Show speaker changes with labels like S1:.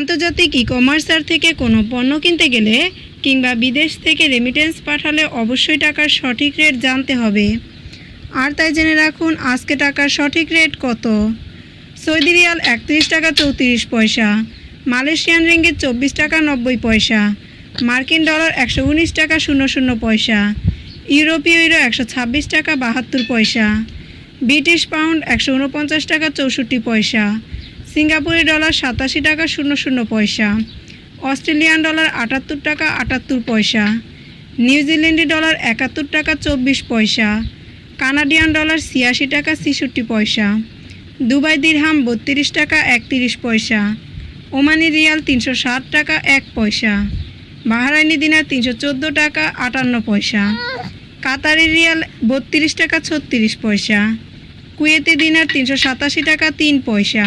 S1: আন্তর্জাতিক ই কমার্সার থেকে কোনো পণ্য কিনতে গেলে কিংবা বিদেশ থেকে রেমিটেন্স পাঠালে অবশ্যই টাকার সঠিক রেট জানতে হবে। আর তাই জেনে রাখুন, আজকে টাকার সঠিক রেট কত? সৌদি রিয়াল একত্রিশ টাকা চৌত্রিশ পয়সা, মালয়েশিয়ান রিঙ্গিত চব্বিশ টাকা নব্বই পয়সা, মার্কিন ডলার একশো উনিশ টাকা শূন্য শূন্য পয়সা, ইউরোপীয় ইউরো একশো ছাব্বিশ টাকা বাহাত্তর পয়সা, ব্রিটিশ পাউন্ড একশো উনপঞ্চাশ টাকা চৌষট্টি পয়সা সিঙ্গাপুরি ডলার সাতাশি টাকা শূন্য শূন্য পয়সা, অস্ট্রেলিয়ান ডলার আটাত্তর টাকা আটাত্তর পয়সা, নিউজিল্যান্ডি ডলার একাত্তর টাকা চব্বিশ পয়সা, কানাডিয়ান ডলার ছিয়াশি টাকা ছেষট্টি পয়সা, দুবাই দিরহাম বত্রিশ টাকা একত্রিশ পয়সা, ওমানি রিয়াল তিনশো ষাট টাকা এক পয়সা, বাহারাইনি দিনার তিনশো চোদ্দ টাকা আটান্ন পয়সা, কাতারি রিয়াল বত্রিশ টাকা ছত্রিশ পয়সা, কুয়েতি দিনার তিনশো সাতাশি টাকা তিন পয়সা